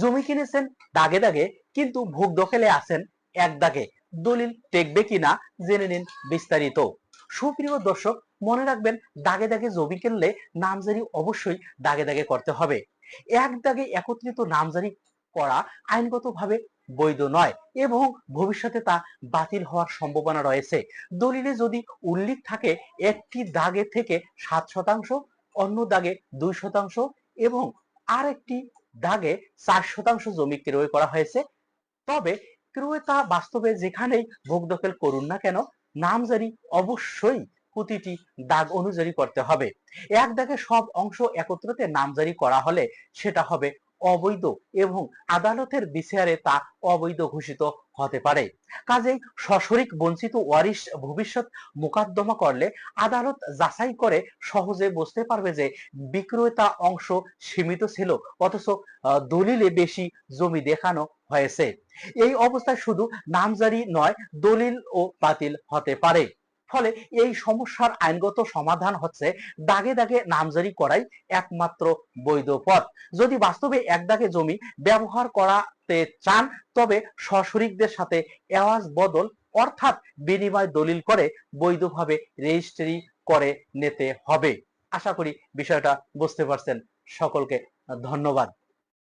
জমি কিনেছেন দাগে দাগে, কিন্তু ভোগ দখলে আছেন এক দাগে। দলিল টেকবে কিনা জেনে নিন বিস্তারিত। সুপ্রিয় দর্শক, মনে রাখবেন দাগে দাগে জমি কিনলে নামজারি অবশ্যই দাগে দাগে করতে হবে। এক দাগে একত্রিত নামজারি করা আইনগতভাবে বৈধ নয় এবং ভবিষ্যতে তা বাতিল হওয়ার সম্ভাবনা রয়েছে। দলিলে যদি উল্লেখ থাকে, একটি দাগে থেকে সাত শতাংশ, অন্য দাগে দুই শতাংশ এবং আর একটি দাগে চার শতাংশ জমি ক্রয় করা হয়েছে। তবে ক্রয়তা বাস্তবে যেখানেই ভোগ দখল করুন না কেন, নামজারি অবশ্যই প্রতিটি দাগ অনুযায়ী করতে হবে। এক দাগে সব অংশ একত্রতে নামজারি করা হলে সেটা হবে অবৈধ এবং আদালতের বিচারে তা অবৈধ ঘোষিত হতে পারে। কাজেই সশরিক বঞ্চিত ওয়ারিশ ভবিষ্যৎ মোকদ্দমা করলে আদালত যাচাই করে সহজে বুঝতে পারবে যে বিক্রেতা অংশ সীমিত ছিল, অথচ দলিলে বেশি জমি দেখানো হয়েছে। এই অবস্থায় শুধু নামজারি নয়, দলিল ও বাতিল হতে পারে। ফলে এই সমস্যার আইনগত সমাধান হচ্ছে দাগে দাগে নামজারি করাই একমাত্র বৈধ পথ। যদি বাস্তবে এক দাগে জমি ব্যবহার করাতে চান, তবে সশরিকদের সাথে এওয়াজ বদল অর্থাৎ বিনিময় দলিল করে বৈধভাবে রেজিস্ট্রি করে নিতে হবে। আশা করি বিষয়টা বুঝতে পারছেন। সকলকে ধন্যবাদ।